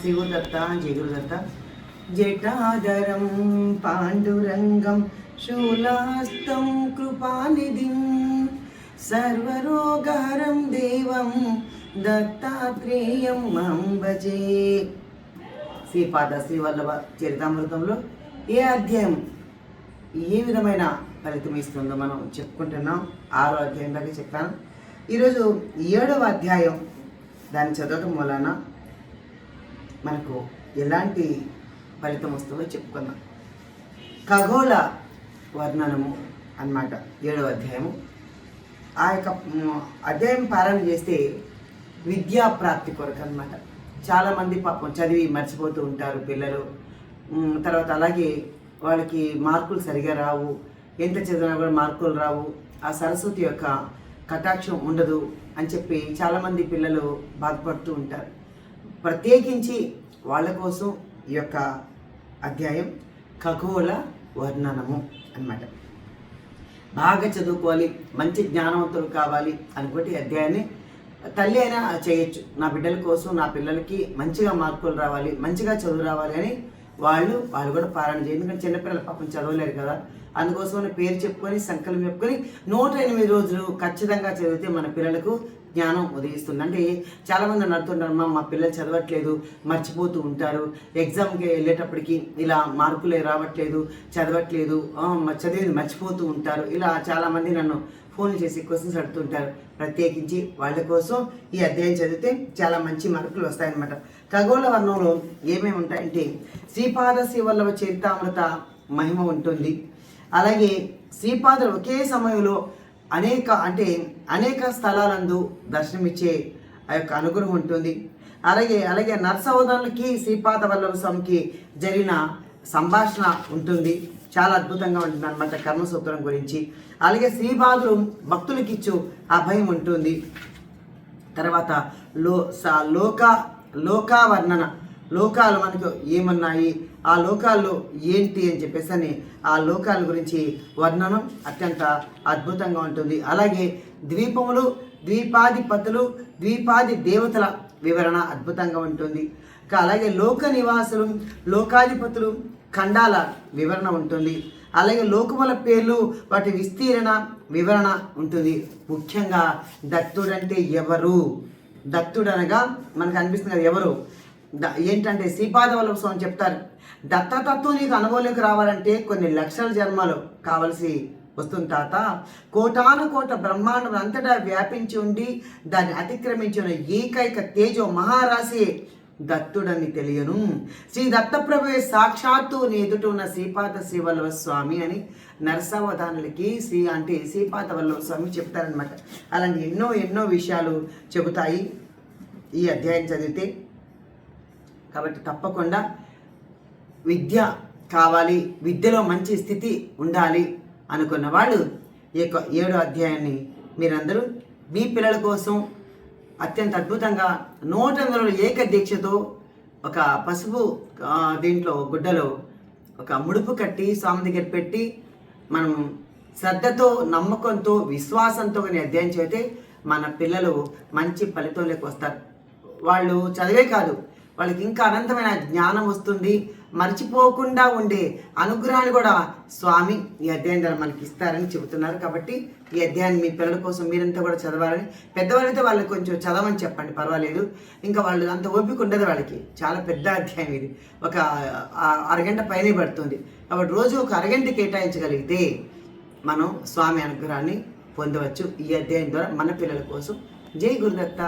శ్రీ గురుదత్త జటాధరం పాండురంగం శూలాస్తం కృపానిధిం సర్వరోగహరం దేవం దత్తాత్రేయం మహం శ్రీపాద శ్రీవల్లభ చరితామృతంలో ఏ అధ్యాయం ఏ విధమైన ఫలితం ఇస్తుందో మనం చెప్పుకుంటున్నాం? ఆరో అధ్యాయం దాకా చెప్పాను ఈరోజు ఏడవ అధ్యాయం. దాన్ని చదవటం వలన మనకు ఎలాంటి ఫలితం వస్తుందో చెప్పుకుందాం. ఖగోళ వర్ణనము అన్నమాట ఏడవ అధ్యాయము. ఆ యొక్క అధ్యాయం ప్రారంభం చేస్తే విద్యా ప్రాప్తి కొరకు అనమాట చాలామంది పాపం చదివి మర్చిపోతూ ఉంటారు పిల్లలు. తర్వాత అలాగే వాళ్ళకి మార్కులు సరిగా రావు. ఎంత చదివినా కూడా మార్కులు రావు. ఆ సరస్వతి యొక్క కటాక్షం ఉండదు అని చెప్పి చాలామంది పిల్లలు బాధపడుతూ ఉంటారు. ప్రత్యేకించి వాళ్ళ కోసం ఈ యొక్క అధ్యాయం ఖగోళ వర్ణనము అన్నమాట. బాగా చదువుకోవాలి మంచి జ్ఞానవంతులు కావాలి అనుకుంటే ఈ అధ్యాయాన్ని తల్లి అయినా చేయొచ్చు. నా బిడ్డల కోసం నా పిల్లలకి మంచిగా మార్కులు రావాలి మంచిగా చదువు రావాలి అని వాళ్ళు వాళ్ళు కూడా పారాయణ చేయండి. ఎందుకంటే చిన్నపిల్లలు పాపం చదవలేరు కదా. అందుకోసమని పేరు చెప్పుకొని సంకల్పం చెప్పుకొని నూట ఎనిమిది రోజులు ఖచ్చితంగా చదివితే మన పిల్లలకు జ్ఞానం ఉదయిస్తుంది. అంటే చాలామంది నడుతుంటారు "అమ్మా, మా పిల్లలు చదవట్లేదు మర్చిపోతూ ఉంటారు. ఎగ్జామ్కి వెళ్ళేటప్పటికి ఇలా మార్కులే రావట్లేదు చదవట్లేదు. ఆ, చదివింది మర్చిపోతూ ఉంటారు. ఇలా చాలామంది నన్ను ఫోన్లు చేసి క్వశ్చన్స్ అడుగుతుంటారు. ప్రత్యేకించి వాళ్ళ కోసం ఈ అధ్యాయం చదివితే చాలా మంచి మార్కులు వస్తాయన్నమాట. ఖగోళ వర్ణంలో ఏమేమి ఉంటాయంటే శ్రీపాద శివల్లవ చరితామృత మహిమ ఉంటుంది. అలాగే శ్రీపాదులు ఒకే సమయంలో అనేక అంటే అనేక స్థలాలందు దర్శనమిచ్చే ఆ యొక్క అనుగ్రహం ఉంటుంది. అలాగే అలాగే నర్సవదనులకి శ్రీపాద వల్లభ స్వామికి జరిగిన సంభాషణ ఉంటుంది. చాలా అద్భుతంగా ఉంటుంది అనమాట కర్మసూత్రం గురించి. అలాగే శ్రీపాదులు భక్తులకి ఇచ్చు అభయం ఉంటుంది. తర్వాత లో స- లోక లోకావర్ణన. లోకాలు మనకు ఏమున్నాయి? ఆ లోకాల్లో ఏంటి అని చెప్పేసి అని ఆ లోకాల గురించి వర్ణనం అత్యంత అద్భుతంగా ఉంటుంది. అలాగే ద్వీపములు ద్వీపాధిపతులు ద్వీపాది దేవతల వివరణ అద్భుతంగా ఉంటుంది. అలాగే లోక నివాసులు లోకాధిపతులు ఖండాల వివరణ ఉంటుంది. అలాగే లోకముల పేర్లు వాటి విస్తీరణ వివరణ ఉంటుంది. ముఖ్యంగా దత్తుడంటే ఎవరు? దత్తుడు అనగా మనకు అనిపిస్తుంది కదా ఎవరు? ద- ఏంటంటే శ్రీపాదవల్లభ స్వామి చెప్తారు దత్తతత్వం నీకు అనుభవంలోకి రావాలంటే కొన్ని లక్షల జన్మలు కావలసి వస్తుంది తాత. కోటాను కోట బ్రహ్మాండం అంతటా వ్యాపించి ఉండి దాన్ని అతిక్రమించిన ఏకైక తేజో మహారాశి దత్తుడని తెలియను. శ్రీ దత్తప్రభువే సాక్షాత్తు నీ ఎదుట ఉన్న శ్రీపాద శ్రీవల్లభ స్వామి అని నరసావధానులకి శ్రీ అంటే శ్రీపాద వల్లవ స్వామి చెప్తారనమాట అలాంటి ఎన్నో ఎన్నో విషయాలు చెబుతాయి ఈ అధ్యాయం చదివితే. కాబట్టి తప్పకుండా విద్య కావాలి విద్యలో మంచి స్థితి ఉండాలి అనుకున్న వాళ్ళు ఈ యొక్క ఏడో అధ్యాయాన్ని మీరందరూ మీ పిల్లల కోసం అత్యంత అద్భుతంగా నూట ఎనిమిది ఏక దీక్షతో ఒక పసుపు దీంట్లో గుడ్డలో ఒక ముడుపు కట్టి స్వామి దగ్గర పెట్టి మనం శ్రద్ధతో నమ్మకంతో విశ్వాసంతో కానీ అధ్యయనం చేస్తే మన పిల్లలు మంచి ఫలితంలోకి వస్తారు. వాళ్ళు చదివే కాదు వాళ్ళకి ఇంకా అనంతమైన జ్ఞానం వస్తుంది. మర్చిపోకుండా ఉండే అనుగ్రహాన్ని కూడా స్వామి ఈ అధ్యాయం ద్వారా మనకి ఇస్తారని చెబుతున్నారు. కాబట్టి ఈ అధ్యాయాన్ని మీ పిల్లల కోసం మీరంతా కూడా చదవాలని పెద్దవాళ్ళైతే వాళ్ళకి కొంచెం చదవని చెప్పండి పర్వాలేదు. ఇంకా వాళ్ళు అంత ఓపిక ఉండదు వాళ్ళకి. చాలా పెద్ద అధ్యాయం ఇది. ఒక అరగంట పైనే పడుతుంది. కాబట్టి రోజు ఒక అరగంట కేటాయించగలిగితే మనం స్వామి అనుగ్రహాన్ని పొందవచ్చు. ఈ అధ్యాయం ద్వారా మన పిల్లల కోసం. జై గురుదత్త.